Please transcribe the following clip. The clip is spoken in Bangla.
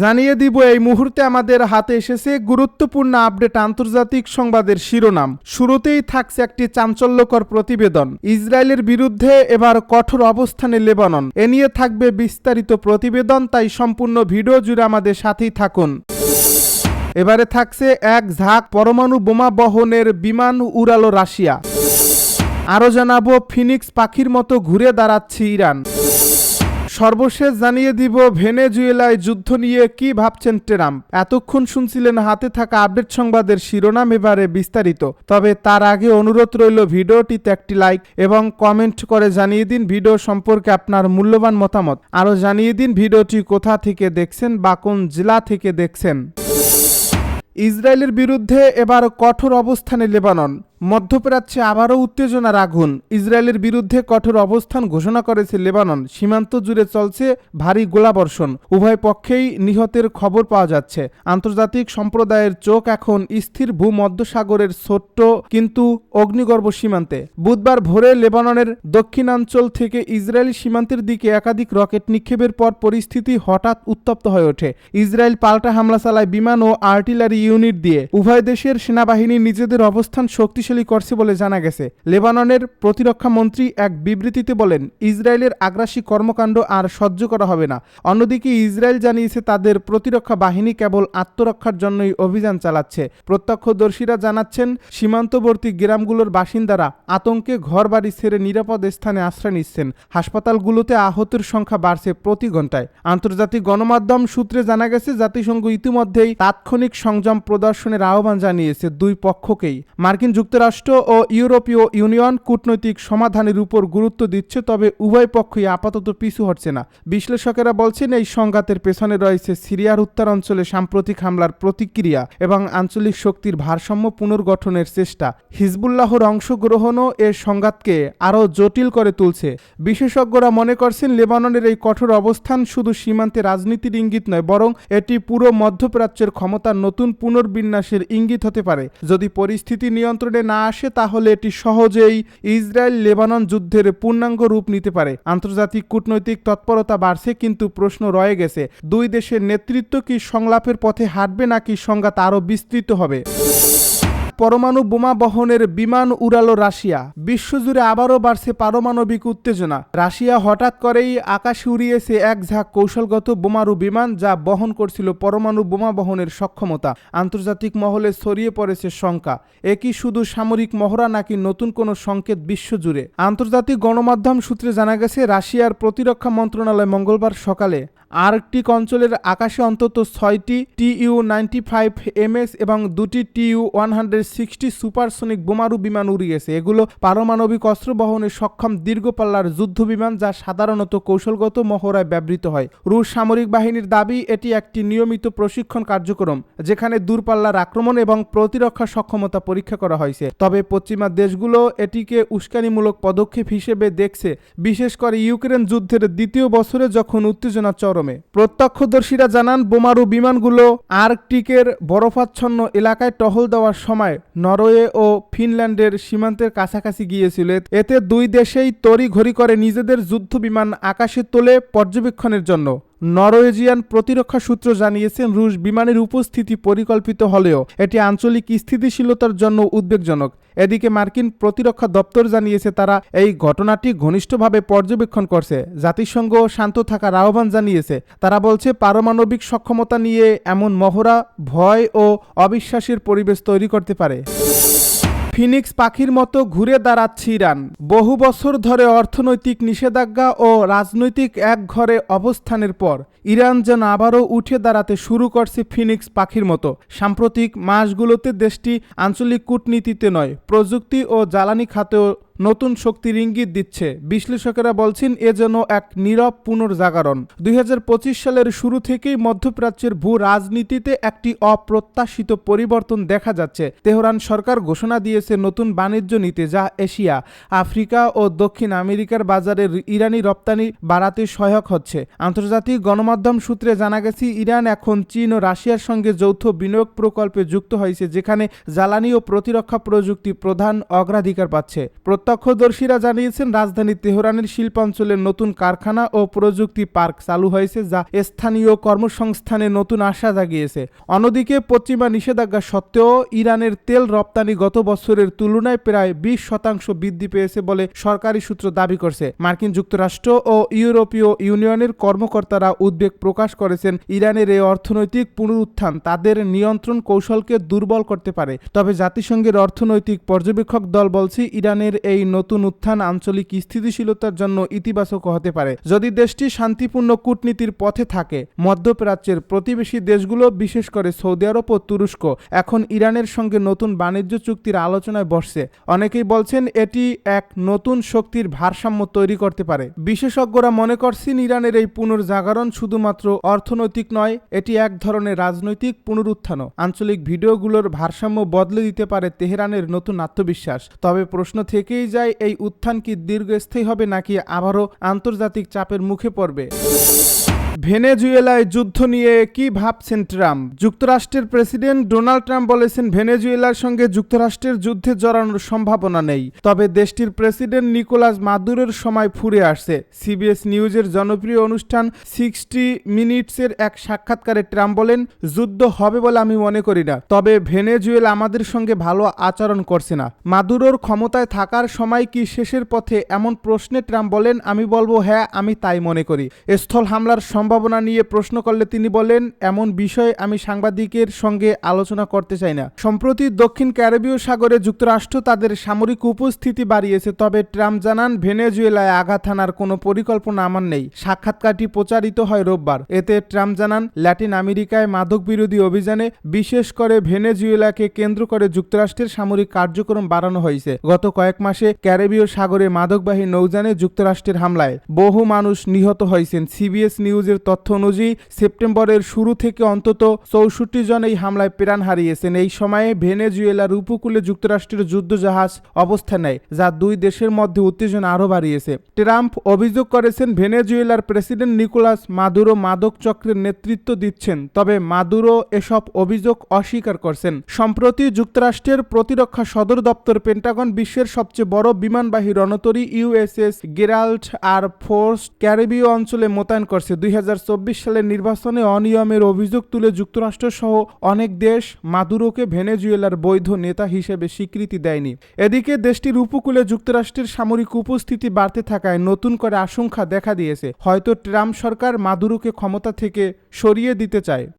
জানিয়ে দিব, এই মুহূর্তে আমাদের হাতে এসেছে গুরুত্বপূর্ণ আপডেট আন্তর্জাতিক সংবাদের শিরোনাম। শুরুতেই থাকছে একটি চাঞ্চল্যকর প্রতিবেদন। ইসরায়েলের বিরুদ্ধে এবার কঠোর অবস্থানে লেবানন। এ নিয়ে থাকবে বিস্তারিত প্রতিবেদন, তাই সম্পূর্ণ ভিডিও জুড়ে আমাদের সাথেই থাকুন। এবারে থাকছে এক ঝাঁক পরমাণু বোমা বহনের বিমান উড়ালো রাশিয়া। আরও জানাব, ফিনিক্স পাখির মতো ঘুরে দাঁড়াচ্ছে ইরান। সর্বশেষ জানিয়ে দিব, ভেনেজুয়েলায় যুদ্ধ নিয়ে কি ভাবছেন ট্রাম্প? এতক্ষণ শুনছিলেন হাতে থাকা আপডেট সংবাদের শিরোনাম এবারে বিস্তারিত। তবে তার আগে অনুরোধ রইল ভিডিওটিতে একটি লাইক এবং কমেন্ট করে জানিয়ে দিন ভিডিও সম্পর্কে আপনার মূল্যবান মতামত। আরও জানিয়ে দিন ভিডিওটি কোথা থেকে দেখছেন বা কোন জেলা থেকে দেখছেন। ইসরায়েলের বিরুদ্ধে এবার কঠোর অবস্থানে লেবানন। মধ্যপ্রাচ্যে আবারও উত্তেজনার আগুন। ইসরায়েলের বিরুদ্ধে কঠোর অবস্থান ঘোষণা করেছে লেবানন। সীমান্ত জুড়ে চলছে ভারী গোলাবর্ষণ। উভয় পক্ষেই নিহতের খবর পাওয়া যাচ্ছে। আন্তর্জাতিক সম্প্রদায়ের চোখ এখন স্থির ভূমধ্যসাগরের ছোট্ট কিন্তু অগ্নিগর্ভ সীমান্তে। বুধবার ভোরে লেবাননের দক্ষিণাঞ্চল থেকে ইসরায়েলি সীমান্তের দিকে একাধিক রকেট নিক্ষেপের পর পরিস্থিতি হঠাৎ উত্তপ্ত হয়ে ওঠে। ইসরায়েল পাল্টা হামলা চালায় বিমান ও আর্টিলারি ইউনিট দিয়ে উভয় দেশের সেনাবাহিনী নিজেদের অবস্থান শক্তিশালী করছে বলে জানা গেছে। লেবাননের প্রতিরক্ষা মন্ত্রী এক বিবৃতিতে বলেন, ইসরায়েলের আগ্রাসী কর্মকাণ্ড আর সহ্য করা হবে না। অন্যদিকে ইসরায়েল জানিয়েছে তাদের প্রতিরক্ষা বাহিনী কেবল আত্মরক্ষার জন্যই অভিযান চালাচ্ছে। প্রত্যক্ষদর্শীরা জানাচ্ছেন, সীমান্তবর্তী গ্রামগুলোর বাসিন্দারা আতঙ্কে ঘরবাড়ি ছেড়ে নিরাপদ স্থানে আশ্রয় নিচ্ছেন। হাসপাতালগুলোতে আহতের সংখ্যা বাড়ছে প্রতি ঘন্টায় আন্তর্জাতিক গণমাধ্যম সূত্রে জানা গেছে, জাতিসংঘ ইতিমধ্যেই তাৎক্ষণিক সংযম প্রদর্শনের আহ্বান জানিয়েছে দুই পক্ষকেই। মার্কিন যুক্তরাষ্ট্র ও ইউরোপীয় ইউনিয়ন কূটনৈতিক সমাধানের উপর গুরুত্ব দিচ্ছে, তবে উভয় পক্ষই আপাতত পিছু হটছে না। বিশ্লেষকেরা বলছেন, এই সংঘাতের পেছনে রয়েছে সিরিয়ার উত্তরাঞ্চলে সাম্প্রতিক হামলার প্রতিক্রিয়া এবং আঞ্চলিক শক্তির ভারসাম্য পুনর্গঠনের চেষ্টা। হিজবুল্লাহর অংশগ্রহণও এ সংঘাতকে আরও জটিল করে তুলছে। বিশেষজ্ঞরা মনে করছেন, লেবাননের এই কঠোর অবস্থান শুধু সীমান্তে রাজনীতির ইঙ্গিত নয়, বরং এটি পুরো মধ্যপ্রাচ্যের ক্ষমতার নতুন পুনর্বিন্যাসের ইঙ্গিত হতে পারে। যদি পরিস্থিতি নিয়ন্ত্রণে না আসে তাহলে এটি সহজেই ইসরায়েল লেবানন যুদ্ধের পূর্ণাঙ্গ রূপ নিতে পারে। আন্তর্জাতিক কূটনৈতিক তৎপরতা বাড়ছে কিন্তু প্রশ্ন রয়ে গেছে, দুই দেশের নেতৃত্ব কি সংলাপের পথে হাঁটবে নাকি সংঘাত আরও বিস্তৃত হবে? পরমাণু বোমা বহনের বিমান উড়ালো রাশিয়া। বিশ্বজুড়ে আবারও বাড়ছে পারমাণবিক উত্তেজনা। রাশিয়া হঠাৎ করেই আকাশে উড়িয়েছে এক ঝাঁক কৌশলগত বোমারু বিমান যা বহন করছিল পরমাণু বোমা বহনের সক্ষমতা। আন্তর্জাতিক মহলে ছড়িয়ে পড়েছে শঙ্কা। একই শুধু সামরিক মহড়া নাকি নতুন কোনো সংকেত বিশ্বজুড়ে। আন্তর্জাতিক গণমাধ্যম সূত্রে জানা গেছে, রাশিয়ার প্রতিরক্ষা মন্ত্রণালয় মঙ্গলবার সকালে আর্কটিক অঞ্চলের আকাশে অন্তত ছয়টি টিইউ নাইনটি ফাইভ এমএস এবং দুটি TU one hundred sixty supersonic বোমারু বিমান উড়িয়েছে। এগুলো পারমাণবিক অস্ত্র বহনে সক্ষম দীর্ঘপাল্লার যুদ্ধ বিমান যা সাধারণত কৌশলগত মহড়ায় ব্যবহৃত হয়। রুশ সামরিক বাহিনীর দাবি, এটি একটি নিয়মিত প্রশিক্ষণ কার্যক্রম, যেখানে দূরপাল্লার আক্রমণ এবং প্রতিরক্ষা সক্ষমতা পরীক্ষা করা হয়েছে। তবে পশ্চিমা দেশগুলো এটিকে উস্কানিমূলক পদক্ষেপ হিসেবে দেখছে। বিশেষ করে ইউক্রেন যুদ্ধের দ্বিতীয় বছরে যখন উত্তেজনা চরম চরমে প্রত্যক্ষদর্শীরা জানান, বোমারু বিমানগুলো আর্কটিকের বরফাচ্ছন্ন এলাকায় টহল দেওয়ার সময় নরওয়ে ও ফিনল্যান্ডের সীমান্তের কাছাকাছি গিয়েছিল। এতে দুই দেশেই তড়িঘড়ি করে নিজেদের যুদ্ধ বিমান আকাশে তোলে পর্যবেক্ষণের জন্য। নরওয়েজিয়ান প্রতিরক্ষা সূত্র জানিয়েছেন, রুশ বিমানের উপস্থিতি পরিকল্পিত হলেও এটি আঞ্চলিক স্থিতিশীলতার জন্য উদ্বেগজনক। এদিকে মার্কিন প্রতিরক্ষা দপ্তর জানিয়েছে, তারা এই ঘটনাটি ঘনিষ্ঠভাবে পর্যবেক্ষণ করছে। জাতিসংঘ শান্ত থাকার আহ্বান জানিয়েছে। তারা বলছে, পারমাণবিক সক্ষমতা নিয়ে এমন মহড়া, ভয় ও অবিশ্বাসের পরিবেশ তৈরি করতে পারে। ফিনিক্স পাখির মতো ঘুরে দাঁড়াচ্ছে ইরান। বহু বছর ধরে অর্থনৈতিক নিষেধাজ্ঞা ও রাজনৈতিক এক ঘরে অবস্থানের পর ইরান যেন আবারও উঠে দাঁড়াতে শুরু করছে ফিনিক্স পাখির মতো। সাম্প্রতিক মাসগুলোতে দেশটি আঞ্চলিক কূটনীতিতে নয়, প্রযুক্তি ও জ্বালানি খাতেও নতুন শক্তির ইঙ্গিত দিচ্ছে। বিশ্লেষকেরা বলছেন, এ যেন এক নীরব পুনর্জাগরণ। দুই হাজার পঁচিশ সালের শুরু থেকেই মধ্যপ্রাচ্যের ভূ রাজনীতিতে একটি অপ্রত্যাশিত পরিবর্তন দেখা যাচ্ছে। তেহরান সরকার ঘোষণা দিয়েছে নতুন বাণিজ্য নীতি যা এশিয়া, আফ্রিকা ও দক্ষিণ আমেরিকার বাজারে ইরানি রপ্তানি বাড়াতে সহায়ক হচ্ছে। আন্তর্জাতিক গণমাধ্যম সূত্রে জানা গেছে, ইরান এখন চীন ও রাশিয়ার সঙ্গে যৌথ বিনিয়োগ প্রকল্পে যুক্ত হয়েছে, যেখানে জ্বালানি ও প্রতিরক্ষা প্রযুক্তি প্রধান অগ্রাধিকার পাচ্ছে। প্রত্যক্ষ প্রত্যক্ষদর্শীরা জানিয়েছেন, রাজধানী তেহরানের শিল্পাঞ্চলের নতুন কারখানা ও প্রযুক্তি পার্ক চালু হয়েছে যা স্থানীয় কর্মসংস্থানে নতুন আশা জাগিয়েছে। অন্যদিকে, পশ্চিমা নিষেধাজ্ঞা সত্ত্বেও ইরানের তেল রপ্তানি গত বছরের তুলনায় প্রায় বিশ শতাংশ বৃদ্ধি পেয়েছে বলে সরকারি সূত্র দাবি করছে। মার্কিন যুক্তরাষ্ট্র ও ইউরোপীয় ইউনিয়নের কর্মকর্তারা উদ্বেগ প্রকাশ করেছেন, ইরানের এই অর্থনৈতিক পুনরুত্থান তাদের নিয়ন্ত্রণ কৌশলকে দুর্বল করতে পারে। তবে জাতিসংঘের অর্থনৈতিক পর্যবেক্ষক দল বলছে, ইরানের এই নতুন উত্থান আঞ্চলিক স্থিতিশীলতার জন্য ইতিবাচক হতে পারে। যদি দেশটি শান্তিপূর্ণ কূটনীতির পথে থাকে, মধ্যপ্রাচ্যের প্রতিবেশী দেশগুলো, বিশেষ করে সৌদি আরব ও তুরস্ক, এখন ইরানের সঙ্গে নতুন বাণিজ্য চুক্তির আলোচনায় বসছে। অনেকেই বলছেন এটি এক নতুন শক্তির ভারসাম্য তৈরি করতে পারে। বিশেষজ্ঞরা মনে করছেন ইরানের এই পুনর্জাগরণ শুধুমাত্র অর্থনৈতিক নয়, এটি এক ধরনের রাজনৈতিক পুনরুত্থানও। আঞ্চলিক ভিডিওগুলোর ভারসাম্য বদলে দিতে পারে তেহরানের নতুন আত্মবিশ্বাস। তবে প্রশ্ন থেকেই যায় এই উত্থান কি দীর্ঘস্থায়ী হবে নাকি আবারও আন্তর্জাতিক চাপের মুখে পড়বে? ভেনেজুয়েলায় যুদ্ধ নিয়ে কি ভাবছেন ট্রাম্প? যুক্তরাষ্ট্রের প্রেসিডেন্ট ডোনাল্ড ট্রাম্প বলেছেন ভেনেজুয়েলার সঙ্গে যুক্তরাষ্ট্রের যুদ্ধে জড়ানোর সম্ভাবনা নেই। তবে দেশটির প্রেসিডেন্ট নিকোলাস মাদুরের সময় ফুরে আসছে। সিবিএস নিউজের জনপ্রিয় অনুষ্ঠান সিক্সটি মিনিটসের এক সাক্ষাৎকারে ট্রাম্প বলেন, যুদ্ধ হবে বলে আমি মনে করি না। তবে ভেনেজুয়েলা আমাদের সঙ্গে ভালো আচরণ করছে না। মাদুরোর ক্ষমতায় থাকার সময় কি শেষের পথে এমন প্রশ্নে ট্রাম্প বলেন, আমি বলব হ্যাঁ আমি তাই মনে করি। স্থল হামলার সম্ভাবনা নিয়ে প্রশ্ন করলে তিনি বলেন, এমন বিষয়ে আমি সাংবাদিকের সঙ্গে আলোচনা করতে চাই না। সম্প্রতি দক্ষিণ ক্যারিবীয় সাগরে যুক্তরাষ্ট্র তাদের সামরিক উপস্থিতি বাড়িয়েছে, তবে ট্রাম্প জানান, ভেনেজুয়েলায় আঘাত হানার কোনো পরিকল্পনা আমার নেই। সাক্ষাৎকারটি প্রচারিত হয় রোববার। এতে ট্রাম্প জানান, ল্যাটিন আমেরিকায় মাদক বিরোধী অভিযানে বিশেষ করে ভেনেজুয়েলাকে কেন্দ্র করে যুক্তরাষ্ট্রের সামরিক কার্যক্রম বাড়ানো হয়েছে। গত কয়েক মাসে ক্যারিবীয় সাগরে মাদকবাহী নৌযানে যুক্তরাষ্ট্রের হামলায় বহু মানুষ নিহত হয়েছেন। সিবিএস নিউজের তথ্য অনুযায়ী, সেপ্টেম্বরের শুরু থেকে অন্তত চৌষট্টি জন এই হামলায় প্রাণ হারিয়েছেন। এই সময়ে ভেনেজুয়েলার উপকূলে যুক্তরাষ্ট্রের যুদ্ধজাহাজ অবস্থান নেয়, যা দুই দেশের মধ্যে উত্তেজনা আরও বাড়িয়েছে। ট্রাম্প অভিযোগ করেছেন, ভেনেজুয়েলার প্রেসিডেন্ট নিকোলাস মাদুরো মাদক চক্রের নেতৃত্ব দিচ্ছেন, তবে মাদুরো এসব অভিযোগ অস্বীকার করছেন। সম্প্রতি যুক্তরাষ্ট্রের প্রতিরক্ষা সদর দপ্তর পেন্টাগন বিশ্বের সবচেয়ে বড় বিমানবাহী রণতরী ইউএসএস গেরাল্ট আর ফোর্স ক্যারিবীয় অঞ্চলে মোতায়েন করছে দুই সালের নির্বাচনে অনিয়মের অভিযোগ তুলে যুক্তরাষ্ট্র সহ অনেক দেশ মাদুরোকে ভেনেজুয়েলার বৈধ নেতা হিসেবে স্বীকৃতি দেয়নি। এদিকে দেশটির উপকূলে যুক্তরাষ্ট্রের সামরিক উপস্থিতি বাড়তে থাকায় নতুন করে আশঙ্কা দেখা দিয়েছে। হয়তো ট্রাম্প সরকার মাদুরোকে ক্ষমতা থেকে সরিয়ে দিতে চায়।